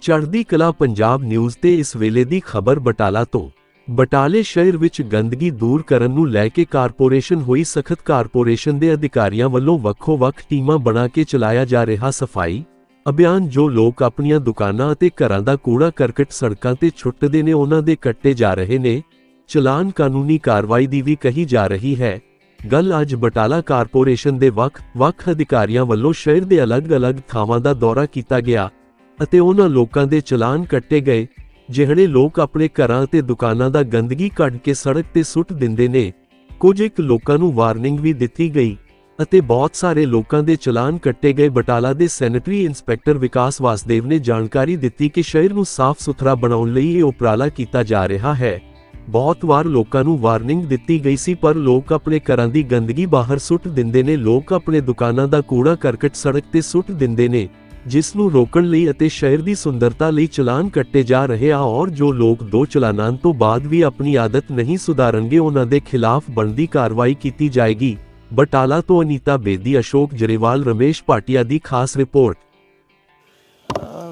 ਚੜ੍ਹਦੀ ਕਲਾ ਪੰਜਾਬ ਨਿਊਜ਼ ਤੇ ਇਸ ਵੇਲੇ ਦੀ ਖਬਰ ਬਟਾਲਾ ਤੋਂ। ਬਟਾਲੇ ਸ਼ਹਿਰ ਵਿੱਚ ਗੰਦਗੀ ਦੂਰ ਕਰਨ ਨੂੰ ਲੈ ਕੇ ਕਾਰਪੋਰੇਸ਼ਨ ਹੋਈ ਸਖਤ ਕਾਰਪੋਰੇਸ਼ਨ ਦੇ ਅਧਿਕਾਰੀਆਂ ਵੱਲੋਂ ਵੱਖੋ-ਵੱਖ ਟੀਮਾਂ ਬਣਾ ਕੇ ਚਲਾਇਆ ਜਾ ਰਿਹਾ ਸਫ਼ਾਈ ਅਭਿਆਨ ਜੋ ਲੋਕ ਆਪਣੀਆਂ ਦੁਕਾਨਾਂ ਅਤੇ ਘਰਾਂ ਦਾ ਕੂੜਾ ਕਰਕਟ ਸੜਕਾਂ ਤੇ ਛੁੱਟਦੇ ਨੇ ਉਹਨਾਂ ਦੇ ਕੱਟੇ ਜਾ ਰਹੇ ਨੇ। ਚਲਾਨ ਕਾਨੂੰਨੀ ਕਾਰਵਾਈ ਦੀ ਵੀ ਕਹੀ ਜਾ ਰਹੀ ਹੈ। ਗੱਲ ਅੱਜ ਬਟਾਲਾ ਕਾਰਪੋਰੇਸ਼ਨ ਦੇ ਵੱਖ-ਵੱਖ ਅਧਿਕਾਰੀਆਂ ਵੱਲੋਂ ਸ਼ਹਿਰ ਦੇ ਅਲੱਗ-ਅਲੱਗ ਥਾਵਾਂ ਦਾ ਦੌਰਾ ਕੀਤਾ ਗਿਆ। ਅਤੇ ਉਹਨਾਂ ਲੋਕਾਂ ਦੇ ਚਲਾਨ ਕੱਟੇ ਗਏ, ਜਿਹੜੇ ਲੋਕ ਆਪਣੇ ਘਰਾਂ ਅਤੇ ਦੁਕਾਨਾਂ ਦਾ ਗੰਦਗੀ ਕੱਢ ਕੇ ਸੜਕ ਤੇ ਸੁੱਟ ਦਿੰਦੇ ਨੇ। ਕੁਝ ਇੱਕ ਲੋਕਾਂ ਨੂੰ ਵਾਰਨਿੰਗ ਵੀ ਦਿੱਤੀ ਗਈ ਅਤੇ ਬਹੁਤ ਸਾਰੇ ਲੋਕਾਂ ਦੇ ਚਲਾਨ ਕੱਟੇ ਗਏ। ਬਟਾਲਾ ਦੇ ਸੈਨੇਟਰੀ ਇੰਸਪੈਕਟਰ ਵਿਕਾਸ ਵਾਸਦੇਵ ਨੇ ਜਾਣਕਾਰੀ ਦਿੱਤੀ ਕਿ ਸ਼ਹਿਰ ਨੂੰ ਸਾਫ਼ ਸੁਥਰਾ ਬਣਾਉਣ ਲਈ ਇਹ ਉਪਰਾਲਾ ਕੀਤਾ ਜਾ ਰਿਹਾ ਹੈ। ਬਹੁਤ ਵਾਰ ਲੋਕਾਂ ਨੂੰ ਵਾਰਨਿੰਗ ਦਿੱਤੀ ਗਈ ਸੀ, ਪਰ ਲੋਕ ਆਪਣੇ ਘਰਾਂ ਦੀ ਗੰਦਗੀ ਬਾਹਰ ਸੁੱਟ ਦਿੰਦੇ ਨੇ। ਲੋਕ ਆਪਣੇ ਦੁਕਾਨਾਂ ਦਾ ਕੂੜਾ ਕਰਕਟ ਸੜਕ ਤੇ ਸੁੱਟ ਦਿੰਦੇ ਨੇ। ਜਿਸ ਨੂੰ ਰੋਕਣ ਲਈ ਅਤੇ ਸ਼ਹਿਰ ਦੀ ਸੁੰਦਰਤਾ ਲਈ ਚਲਾਨ ਕੱਟੇ ਜਾ ਰਹੇ ਆ ਔਰ ਜੋ ਲੋਕ ਦੋ ਚਲਾਨਾਂ ਤੋਂ ਬਾਅਦ ਵੀ ਆਪਣੀ ਆਦਤ ਨਹੀਂ ਸੁਧਾਰਨਗੇ, ਉਹਨਾਂ ਦੇ ਖਿਲਾਫ ਬਣਦੀ ਕਾਰਵਾਈ ਕੀਤੀ ਜਾਏਗੀ। ਬਟਾਲਾ ਤੋਂ ਅਨੀਤਾ ਬੇਦੀ, ਅਸ਼ੋਕ ਜਰੇਵਾਲ, ਰਮੇਸ਼ ਭਾਟੀਆ ਦੀ ਖਾਸ ਰਿਪੋਰਟ।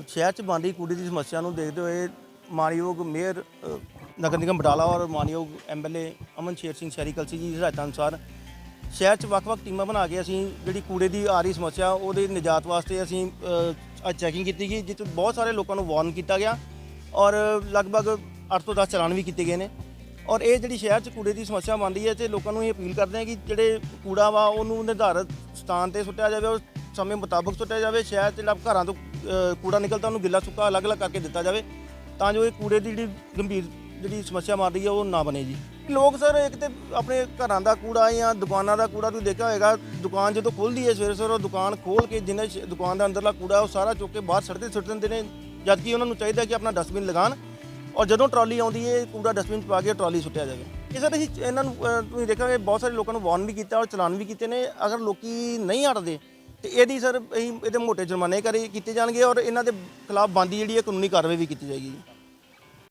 ਸ਼ਹਿਰ ਚ ਬਣਦੀ ਕੁੜੀ ਦੀ ਸਮੱਸਿਆ ਨੂੰ ਦੇਖਦੇ ਹੋਏ ਮਾਨਯੋਗ ਮੇਅਰ ਨਗਰ ਨਿਗਮ ਬਟਾਲਾ ਔਰ ਮਾਨਯੋਗ ਐਮਐਲਏ ਅਮਨ ਸ਼ੇਰ ਸਿੰਘ ਸ਼ਹਿਰੀ ਕਲਸੀ ਜੀ ਦੀ ਹਦਾਇਤਾਂ ਅਨੁਸਾਰ ਸ਼ਹਿਰ ਚ ਵੱਖ-ਵੱਖ ਟੀਮਾਂ ਬਣਾ ਕੇ ਅਸੀਂ ਜਿਹੜੀ ਕੂੜੇ ਦੀ ਆ ਰਹੀ ਸਮੱਸਿਆ ਉਹਦੇ ਨਿਜਾਤ ਵਾਸਤੇ ਅਸੀਂ ਅੱਜ ਚੈਕਿੰਗ ਕੀਤੀ ਗਈ ਜਿੱਥੇ ਬਹੁਤ ਸਾਰੇ ਲੋਕਾਂ ਨੂੰ ਵਾਰਨ ਕੀਤਾ ਗਿਆ ਔਰ ਲਗਭਗ 8 ਤੋਂ 10 ਚਲਾਨ ਵੀ ਕੀਤੇ ਗਏ ਨੇ। ਔਰ ਇਹ ਜਿਹੜੀ ਸ਼ਹਿਰ ਚ ਕੂੜੇ ਦੀ ਸਮੱਸਿਆ ਬਣਦੀ ਹੈ ਤੇ ਲੋਕਾਂ ਨੂੰ ਇਹ ਅਪੀਲ ਕਰਦੇ ਹਾਂ ਕਿ ਜਿਹੜੇ ਕੂੜਾ ਵਾ ਉਹਨੂੰ ਨਿਰਧਾਰਤ ਸਥਾਨ ਤੇ ਸੁੱਟਿਆ ਜਾਵੇ ਉਹ ਸਮੇਂ ਮੁਤਾਬਕ ਸੁੱਟਿਆ ਜਾਵੇ। ਸ਼ਹਿਰ ਚ ਲੱਭ ਘਰਾਂ ਤੋਂ ਅ, ਕੂੜਾ ਨਿਕਲਦਾ ਉਹਨੂੰ ਗਿੱਲਾ ਸੁੱਕਾ ਅਲੱਗ-ਅਲੱਗ ਕਰਕੇ ਦਿੱਤਾ ਜਾਵੇ ਤਾਂ ਜੋ ਇਹ ਕੂੜੇ ਦੀ ਜਿਹੜੀ ਗੰਭੀਰ ਜਿਹੜੀ ਸਮੱਸਿਆ ਮਾਰ ਰਹੀ ਹੈ ਉਹ ਨਾ ਬਣੇ ਜੀ। ਲੋਕ ਸਰ ਇੱਕ ਤੇ ਆਪਣੇ ਘਰਾਂ ਦਾ ਕੂੜਾ ਜਾਂ ਦੁਕਾਨਾਂ ਦਾ ਕੂੜਾ ਤੁਸੀਂ ਦੇਖਿਆ ਹੋਏਗਾ ਦੁਕਾਨ ਜਦੋਂ ਖੁੱਲਦੀ ਹੈ ਸਵੇਰੇ ਸਵੇਰੇ ਉਹ ਦੁਕਾਨ ਖੋਲ ਕੇ ਜਿੰਨੇ ਦੁਕਾਨ ਦਾ ਅੰਦਰਲਾ ਕੂੜਾ ਉਹ ਸਾਰਾ ਚੁੱਕ ਕੇ ਬਾਹਰ ਸੜਦੇ ਸੁੱਟ ਦਿੰਦੇ ਨੇ ਜਦ ਕਿ ਉਹਨਾਂ ਨੂੰ ਚਾਹੀਦਾ ਕਿ ਆਪਣਾ ਡਸਟਬਿਨ ਲਗਾਉਣ। ਔਰ ਜਦੋਂ ਟਰਾਲੀ ਆਉਂਦੀ ਹੈ ਕੂੜਾ ਡਸਟਬਿਨ 'ਚ ਪਾ ਕੇ ਟਰਾਲੀ ਸੁੱਟਿਆ ਜਾਵੇ। ਇਹ ਸਰ ਅਸੀਂ ਇਹਨਾਂ ਨੂੰ ਅਹ, ਤੁਸੀਂ ਦੇਖਾਂਗੇ ਬਹੁਤ ਸਾਰੇ ਲੋਕਾਂ ਨੂੰ ਵਾਰਨ ਵੀ ਕੀਤਾ ਔਰ ਚਲਾਨ ਵੀ ਕੀਤੇ ਨੇ। ਅਗਰ ਲੋਕੀ ਨਹੀਂ ਹਟਦੇ ਤੇ ਇਹਦੀ ਸਰ ਅਸੀਂ ਇਹਦੇ ਮੋਟੇ ਜੁਰਮਾਨੇ ਕਰੇ ਕੀਤੇ ਜਾਣਗੇ ਔਰ ਇਹਨਾਂ ਦੇ ਖਿਲਾਫ ਬੰਦੀ ਜਿਹੜੀ ਹੈ ਕਾਨੂੰਨੀ ਕਾਰਵਾਈ ਵੀ ਕੀਤੀ ਜਾਏਗੀ ਜੀ।